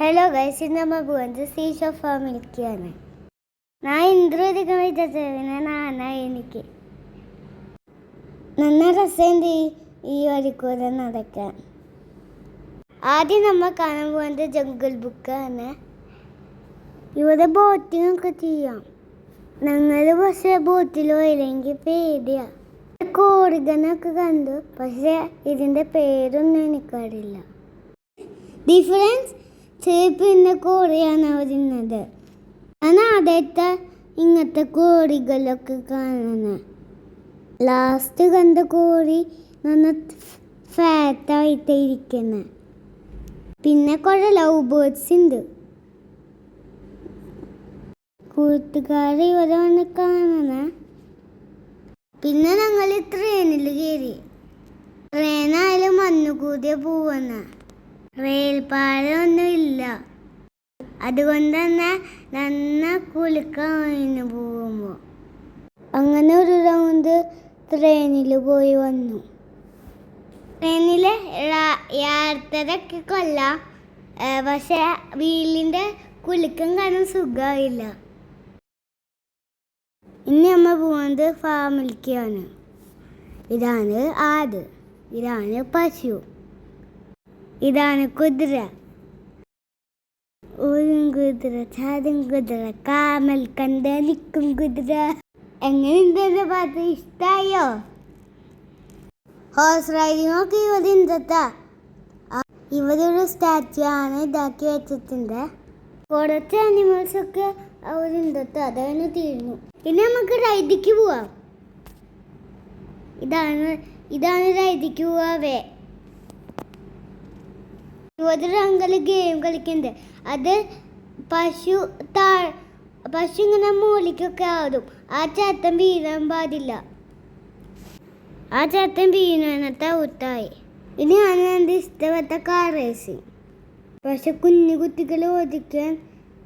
Hello guys നമ്മൾ പോകുന്നത് see സീഷോ ഫാമിലിക്കാണ് ഞാൻ ഇന്ദ്രധികം വിചാരിച്ചതിന് നാനാ എനിക്ക്. നന്ന രസമുണ്ട് ഈ വഴിക്കൂടെ നടക്കാൻ. ആദ്യം നമ്മൾ കാണാൻ പോകുന്നത് ജംഗിൾ ബുക്കാണ് ഇവിടെ ബോട്ടിംഗ് ഒക്കെ ചെയ്യാം. ഞങ്ങൾ പക്ഷേ ബോട്ടിൽ പോയില്ലെങ്കിൽ പേടിയാണ് കോടികനൊക്കെ കണ്ടു പക്ഷെ ഇതിന്റെ പേരൊന്നും എനിക്കറിയില്ല. ഡിഫറൻസ് ചേപ്പിന്റെ കോഴിയാണ് വരുന്നത് ഞാൻ ആദ്യത്തെ ഇങ്ങനത്തെ കോഴികളൊക്കെ കാണുന്നത്. ലാസ്റ്റ് കണ്ട കോഴി നന്ന ഫാറ്റായിട്ട് ഇരിക്കുന്നത് പിന്നെ കുറേ ലവ് ബേർഡ്സ് ഉണ്ട് കൂട്ടുകാരെ ഇവിടെ വന്ന് കാണുന്നത് പിന്നെ ഞങ്ങൾ ട്രെയിനിൽ കയറി ട്രെയിനായാലും മഞ്ഞുകൂടിയ പോവുന്ന. റെയിൽപാലമൊന്നും ഇല്ല അതുകൊണ്ട് തന്നെ നന്ന കുളിക്കാൻ പോകുമ്പോൾ അങ്ങനെ ഒരു റൗണ്ട് ട്രെയിനിൽ പോയി വന്നു. ട്രെയിനിൽ യാത്രയൊക്കെ കൊല്ലാം പക്ഷെ വീലിന്റെ കുലുക്കം കാരണം സുഖമായില്ല ഇനി അമ്മ പോകുന്നത് ഫാമിലിക്കാണ് ഇതാണ് ആട്. ഇതാണ് പശു. ഇതാണ് കുതിര. ഊരും കുതിര ചാരും കുതിര കാമൽ കണ്ട നിൽക്കും കുതിര. എങ്ങനെ പാട്ട് ഇഷ്ടായോ? ഹോസ് റൈഡിംഗ് ഒക്കെ ഇവിടെ ഉണ്ടത്താ. ഇവിടെ ഒരു സ്റ്റാച്ചു ആണ് ഇതാക്കി വെച്ചിട്ടുണ്ട്. കുറച്ച് അനിമൽസ് ഒക്കെ അവിടെ ഉണ്ടത്താ. അതാണ് തീർന്നു. ഇനി നമുക്ക് റൈഡിക്ക് പോവാം. ഇതാണ് ഇതാണ് റൈഡിക്ക് പോവാവേ ഇവിടെ അങ്കൽ ഗെയിം കളിക്കുന്നത് അത് പശു താ പശു ഇങ്ങനെ മൂലിക്കൊക്കെ ആവും. ആ ചേത്തൻ വീഴാൻ പാടില്ല. ആ ചേത്തൻ വീണത്തെ ഔട്ടായി. ഇനി ആണ് എന്റെ ഇഷ്ടപ്പെട്ട കാർ റേസിങ് പക്ഷെ കുഞ്ഞു കുട്ടികൾ ഓദിക്കാൻ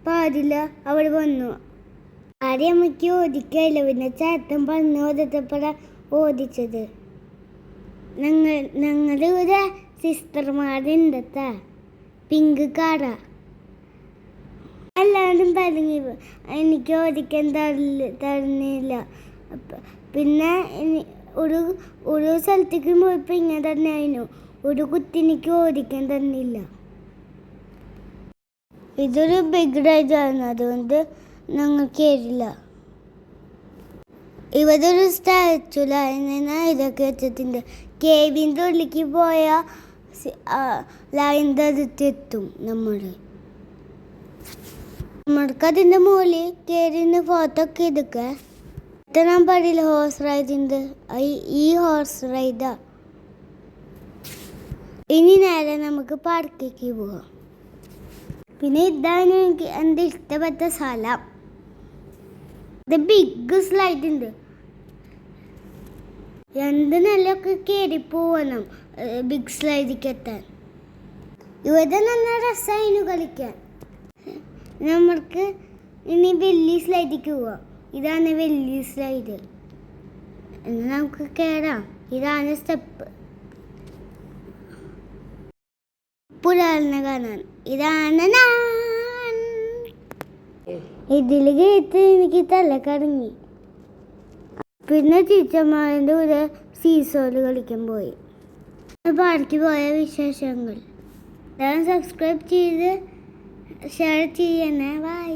പാടില്ല. അവിടെ വന്നു. ആദ്യം അമ്മയ്ക്ക് ഓടിക്കായില്ല പിന്നെ ചേട്ടൻ പറഞ്ഞ് ഓടിച്ചപ്പോഴാ ഓടിച്ചത്. ഞങ്ങൾ ഞങ്ങളുടെ ഒരു സിസ്റ്റർമാരുണ്ടത്താ പിങ്ക് കാട എല്ലാവരും പറഞ്ഞു എനിക്ക് ഓടിക്കാൻ തരില്ല തരുന്നില്ല പിന്നെ ഒരു ഒരു സ്ഥലത്തേക്ക് പോയപ്പോൾ ഇങ്ങനെ തന്നെ ആയിരുന്നു ഒരു കുത്തിനിക്ക് ഓടിക്കാൻ തന്നില്ല ഇതൊരു ബിഗ് റൈഡാണ് അതുകൊണ്ട് ഞങ്ങൾക്ക് ഏരില്ല ഇവിടെ ഒരു സ്റ്റാച്ചുലായിരുന്നു ഇതൊക്കെ വെച്ചിട്ടുണ്ട് കേവിന്റെ ഉള്ളിലേക്ക് പോയ ലൈന്റെ അടുത്തെത്തും നമ്മൾ നമ്മൾക്ക് അതിന്റെ മുകളിൽ ഫോട്ടോ ഒക്കെ എടുക്കുക എത്തണം പാടില്ല ഹോഴ്സ് റൈഡിന്റെ ഈ ഹോഴ്സ് റൈഡാ ഇനി നേരെ നമുക്ക് പാർക്കിലേക്ക് പോവാം. പിന്നെ ഇതാണ് എനിക്ക് എന്റെ ഇഷ്ടപ്പെട്ട സ്ഥലം. ഇത് ബിഗ് സ്ലൈഡ് ഉണ്ട്. രണ്ട് നിലയൊക്കെ കയറി പോവണം. ബിഗ് സ്ലൈഡിലേക്ക് എത്താൻ ഇവിടെ നല്ല രസമായിരുന്നു കളിക്കാൻ. നമ്മൾക്ക് ഇനി വലിയ സ്ലൈഡിലേക്ക് പോവാം. ഇതാണ് വലിയ സ്ലൈഡ് എന്നാൽ നമുക്ക് കയറാം ഇതാണ് സ്റ്റെപ്പ് പുലാലിനെ കാണാൻ. ഇതാണ് ഞാൻ. ഇതിൽ കേട്ട് എനിക്ക് തല കറങ്ങി പിന്നെ ടീച്ചർമാരുടെ കൂടെ സീസോയിൽ കളിക്കാൻ പോയി. പാർക്കിൽ പോയ വിശേഷങ്ങൾ. സബ്സ്ക്രൈബ് ചെയ്ത് ഷെയർ ചെയ്യണേ. ബൈ